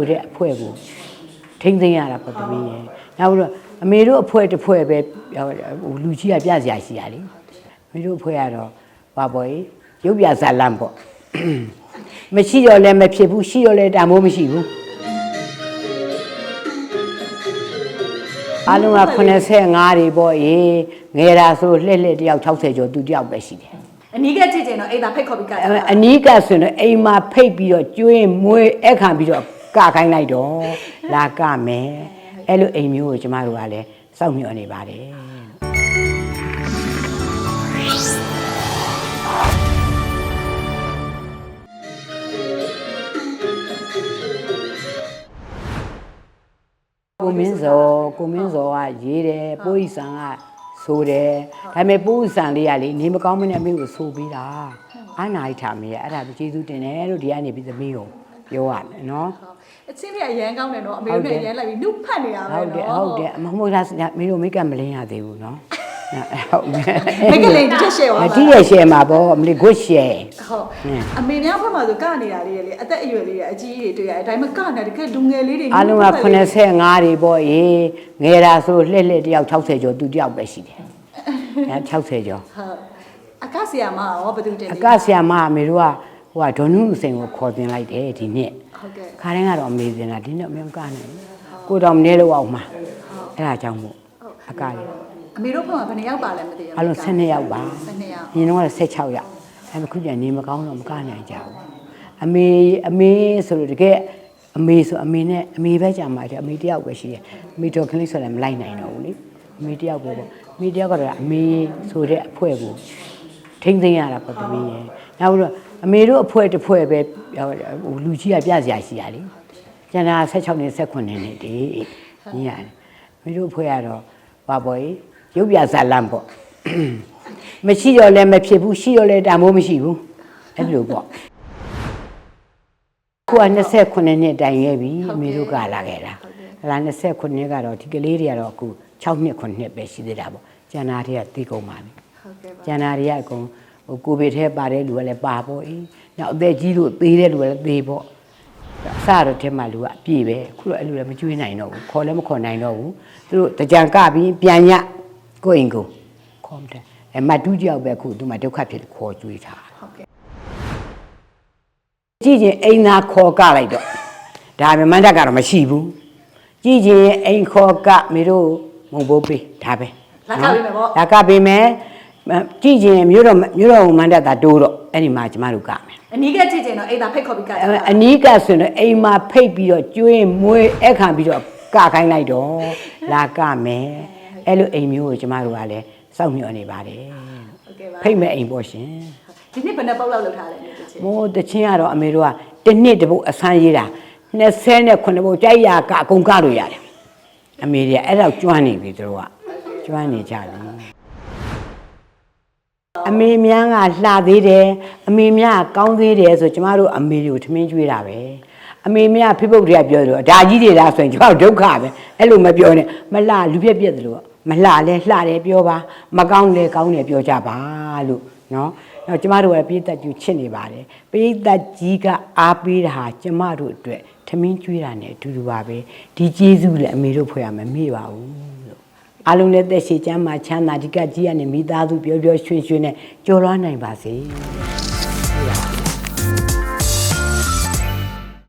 ဆိုတဲ့အဖွဲ့ကိုထိမ့်သိမ်းရတာပေါ့သမီးရဲ့နောက်ပြီးတော့အမေတို့အဖွဲ့တစ်ဖွဲ့ပဲဟိုလူကြီးကပြစရာရှိရလေအမေတို့အဖွဲ့ကတော့ဘာပေါ်ကြီးရုပ်ပြဇာလန့်ပေါ့မရှိတော့လည်းမဖြစ်ဘူးရှိတော့လည်းတန်မိုးမရှိဘူးအလုံးက85တွေပေါ့အေးငယ်တာဆိုလှက်လှက်တယောက်60ကျော်သူတယောက်ပဲရှိတယ်အနီးကကြည့်ချင်တော့အိမ်သာဖိတ်ခေါ်ပြီးကကြအအနီးကဆိုရင်တော့အိမ်မှာဖိတ်ပြီးတော့ကျွေးမွေးအခခံပြီးတော့ ကခိုင်းလိုက်တော့လာကမယ်အဲ့လိုအိမ်မျိုးကိုကျမတို့ကလည်းစောင့်မျှော်နေပါတယ်ကိုမင်းစောကိုမင်းစောကရေးတယ်ပိုးဤဆန်ကဆိုတယ်ဒါပေမဲ့ပိုးဤဆန်လေးကလေနေမကောင်းမနဲ့အမေကိုဆိုပေးတာအာနာိထာမေးအဲ့ဒါကျေးဇူးတင်တယ်လို့ဒီကနေပြီးသမီးကို ပြောရမယ်နော်အချင်းတွေအရန်ကောင်းတယ်နော်အမေတို့နဲ့အရန်လိုက်ပြီးနှုတ်ဖတ်နေတာပဲဟုတ်တယ်နော်ဟုတ်တယ်အမဟုတ်လားမင်းတို့မိတ်ကမလင်းရသေးဘူးနော်ဟုတ်မယ်မိတ်ကလေးတစ်ချက် share ပါမတိရ share မှာပေါ့မလေး good share ဟုတ်အမေများဘက်မှာဆိုကနေတာလေးလေအသက်အရွယ်လေးတွေအကြီးကြီးတွေတွေ့ရတယ်ဒါပေမဲ့ကနေတကယ်လူငယ်လေးတွေအလုံးက85တွေပေါ့အေးငယ်တာဆိုလှက်လှက်တယောက်60ကျော်သူတယောက်ပဲရှိတယ်အဲ60ကျော်ဟုတ်အကဆီယာမရောဘယ်သူတင်အကဆရာမအမေတို့က ဟိုကဒေါ်နုစိန်ကိုခေါ်တင်လိုက်တယ်ဒီနှစ်ဟုတ်ကဲ့ခါတိုင်းကတော့အမေတင်တာဒီနှစ်အမေမကနေဘူးကိုတော်မနေလို့အောင်မှာအဲ့ဒါကြောင့်မို့အကလေးအမေတို့ဘက်မှာဘယ်နှစ်ယောက်ပါလဲမသိဘူးအလုံး12ယောက်ပါ12ယောက်ညီတော့16ယောက်အဲခုကျနေမကောင်းတော့မကနိုင်ကြဘူးအမေအမေဆိုလို့တကယ်အမေဆိုအမေနဲ့အမေပဲကြာမှာတယ်အမေတယောက်ပဲရှိတယ်အမေတော်ကလေးဆိုလည်းမလိုက်နိုင်တော့ဘူးလေအမေတယောက်ပဲပေါ့အမေတယောက်ကတော့အမေဆိုတဲ့အဖွဲ့ကိုထိမ့်သိမ်းရတာပေါ့သမီးရဲ့နောက်ပြီးတော့ အမေတို့အဖွဲ့တစ်ဖွဲ့ပဲဟိုလူကြီးကပြစရာရှိရလေကျန်တာ16နှစ်18နှစ်တည်းညီရတယ်အမေတို့အဖွဲ့ကတော့ဘာပေါ်ကြီးရုပ်ပြဇာလန့်ပေါ့မရှိတော့လည်းမဖြစ်ဘူးရှိတော့လည်းတန်မိုးမရှိဘူးအဲ့လိုပေါ့ခုက29နှစ်တိုင်ရဲ့ပြီအမေတို့ကလာခဲ့တာဟလာ29နှစ်ကတော့ဒီကလေးတွေကတော့အခု6နှစ်9နှစ်ပဲရှိသေးတာပေါ့ကျန်တာတွေကသိကုန်ပါပြီဟုတ်ကဲ့ပါကျန်တာတွေကအကုန် ဟိုကိုဗစ်ထဲပါတဲ့လူကလည်းပါပေါ့အေးနောက်အသက်ကြီးလို့သေးတဲ့လူကလည်းသေးပေါ့အစတော့ထဲမှာလူကအပြည့်ပဲအခုတော့အဲ့လိုလည်းမကျွေးနိုင်တော့ဘူးခေါ်လည်းမခေါ်နိုင်တော့ဘူးသူတို့တကြံကပြီးပြန်ညကိုယ့်အိမ်ကိုခေါ်မတယ်အဲမတူးကြောက်ပဲအခုသူမှဒုက္ခဖြစ်ခေါ်ကျွေးထားဟုတ်ကဲ့ကြည့်ချင်းအိမ်သာခေါ်ကလိုက်တော့ဒါပေမဲ့မန္တကတော့မရှိဘူးကြည့်ချင်းအိမ်ခေါ်ကမေတို့မုံဘိုးပေးဒါပဲလက်ကပေးမယ်ပေါ့လက်ကပေးမယ် ကြည့်ချင်းမြို့တော်မြို့တော်မန္တတာတိုးတော့အဲ့ဒီမှာကျမတို့ကမယ်အနီးကကြည့်ချင်တော့အိမ်သာဖိတ်ခေါ်ပြီးကကြအနီးကဆိုရင်တော့အိမ်မှာဖိတ်ပြီးတော့ကျွေးမွေးအခခံပြီးတော့ကခိုင်းလိုက်တော့လာကမယ်အဲ့လိုအိမ်မျိုးကိုကျမတို့ကလည်းစောင့်မျှော်နေပါတယ်ဟုတ်ကဲ့ပါဖိတ်မဲ့အိမ်ပေါ့ရှင်ဒီနေ့ဘယ်နှပုတ်လောက်လောက်ထားလဲမြေတချင်မိုးတချင်းကတော့အမေတို့ကတစ်နှစ်တစ်ပုတ်အဆန်းရေးတာ29ပုတ်ကြိုက်ရကအကုန်ကလို့ရတယ်အမေတွေကအဲ့တော့ကျွမ်းနေပြီသူတို့ကကျွမ်းနေကြပြီ အမေများကလှသေးတယ်အမေများကကောင်းသေးတယ်ဆိုကျမတို့အမေတွေကိုထမင်းကျွေးတာပဲအမေများဖိပုတ်တွေကပြောတယ်ဒါကြီးတွေလားဆိုရင်ကျမတို့ဒုက္ခပဲအဲ့လိုမပြောနဲ့မလှလူပြက်ပြက်တယ်လို့မလှလဲလှတယ်ပြောပါမကောင်းလဲကောင်းတယ်ပြောကြပါလို့နော်တော့ကျမတို့ကပိဋကတ်ကျူချစ်နေပါတယ်ပိဋကတ်ကြီးကအားပေးတာဟာကျမတို့အတွက်ထမင်းကျွေးတာ ਨੇ အတူတူပါပဲဒီကျေးဇူးလည်းအမေတို့ဖွဲ့ရမမေ့ပါဘူးလို့ အလုံးနဲ့သက်ရှိချမ်းသာချမ်းသာဒီကကြီးကနေမိသားစုပျော်ပျော်ရွှင်ရွှင်နဲ့ကြော်လွှားနိုင်ပါစေ